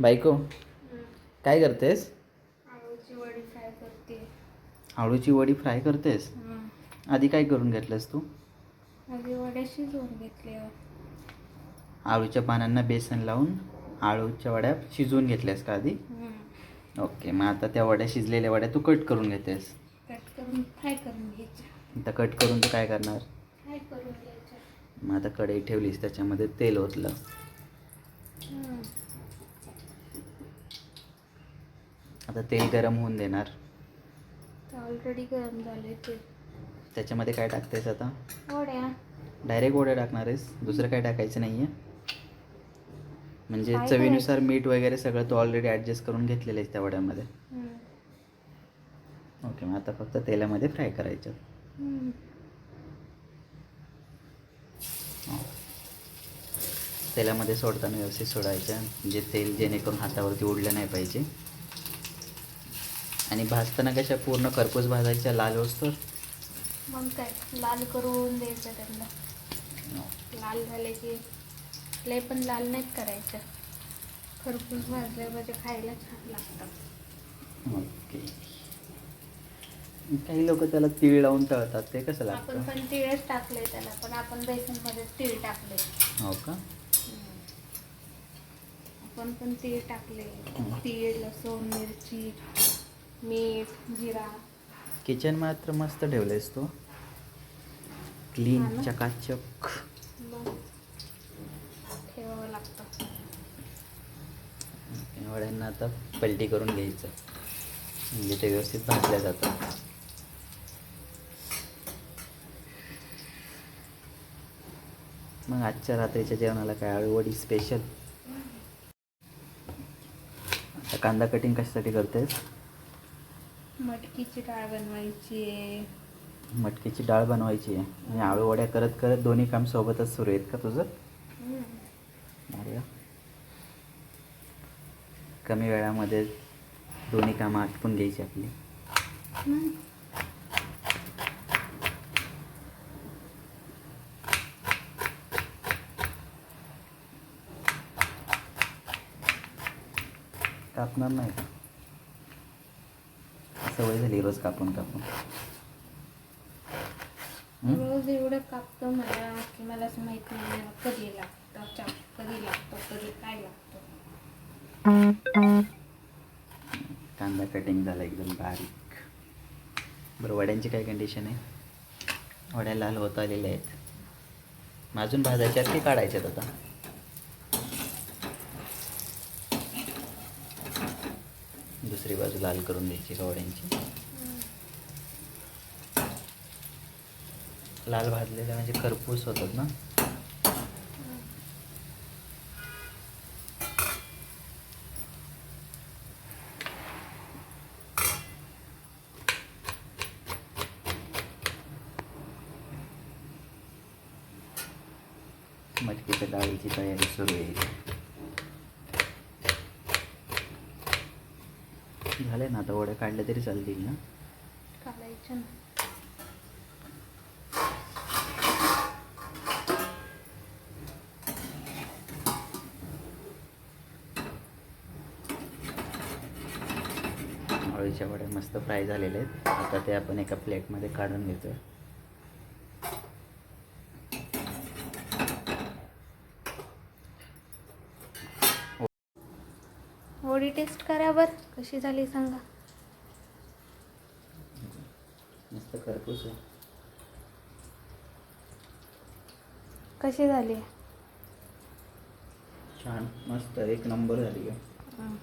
बायको? काय करतेस? आळूची वडी फ्राय करते. आळूची वडी फ्राय करतेस? आधी काय करून घेतलंस तू? आधी वड्या शिजवून घेतल्या. आळूच्या पानांना बेसन लावून आळूच्या वड्या शिजवून घेतल्यास का आधी? ओके मग आता त्या वड्या शिजलेल्या वड्या तू कट करून घेतेस. कट करून फ्राय करून घ्यायच्या. आता कट करून तू काय करणार? फ्राय करून घ्यायच्या. मग आता कढई ठेवलीस त्याच्यामध्ये तेल ओतलं. आता तेल गरम होऊन देणार. ऑलरेडी गरम झाले ते त्याच्यामध्ये काय टाकतेस आता? वड्या. डायरेक्ट वड्या टाकणार आहेस? दुसरं काय टाकायचं नाही आहे म्हणजे काय चवीनुसार मीठ वगैरे सगळं तू ऑलरेडी ॲडजस्ट करून घेतलेलं आहेस त्या वड्यामध्ये. ओके मग आता फक्त तेलामध्ये फ्राय करायचं. हो. तेलामध्ये सोडताना व्यवस्थित सोडायचं. म्हणजे तेल जेणेकरून हातावरती उडलं नाही पाहिजे. आणि भाजताना कशा पूर्ण खरपूस भाजायच्या लाल होसतर मग काय लाल करून द्यायचं त्यांना. हो. लाल झाले की लय पण लाल नाहीत करायचं. खरपूस भाजले म्हणजे खायला छान लागतं. ओके. काही लोक त्याला तीळ लावून तळतात ते कसं आपण लागतं? पण तिळच टाकले त्याला पण आपण बेसनमध्ये तीळ टाकले. हो का? आपण पण तीळ टाकले. तीळ लसूण मिरची. मीठ जिरा. किचन मात्र मस्त ठेवलंयस तो. क्लीन हा ना? चकाचक. मग ठेवावं लागतं. वड्यांना आता पलटी करून घ्यायचं. म्हणजे ते व्यवस्थित भाजल्या जातं मग आजच्या रात्रीच्या जेवणाला काय? आळू वडी स्पेशल आता कांदा कटिंग कशासाठी करतेस? मटकीची डाळ बनवायची आहे. मटकीची डाळ बनवायची आहे. आणि आळू वड्या करत करत दोन्ही काम सोबतच सुरू आहेत का तुझं? अरे वा. कमी वेळामध्ये दोन्ही कामं आटपून घ्यायची आपली. कापणार नाही का? सवय झाली रोज कापून कापून? रोज एवढं कापतो मला की मला असं माहीत नाही मला कधी लागतं चाप कधी लागतो कधी काय लागतं. कांदा कटिंग झाला एकदम बारीक. बरं वड्यांची काय कंडिशन आहे? वड्या लाल होत आलेल्या आहेत. अजून भाजायच्या की काढायच्यात आता? दुसरी बाजू लाल करून द्यायची गवड्यांची लाल भाजलेल्या म्हणजे खरपूस होतात ना? मटकीच्या डाळीची तयारी सुरू आहे. झाले ना आता वडे काढले तरी चालतील ना? काढायचं ना. वड्या मस्त फ्राय झालेले आहेत. आता ते आपण एका प्लेटमध्ये काढून घेतो वडी टेस्ट करा बर कशी झाली सांगा. मस्त खरपूस आहे. कशी झाली? छान मस्त. एक नंबर झाली. आहे हं.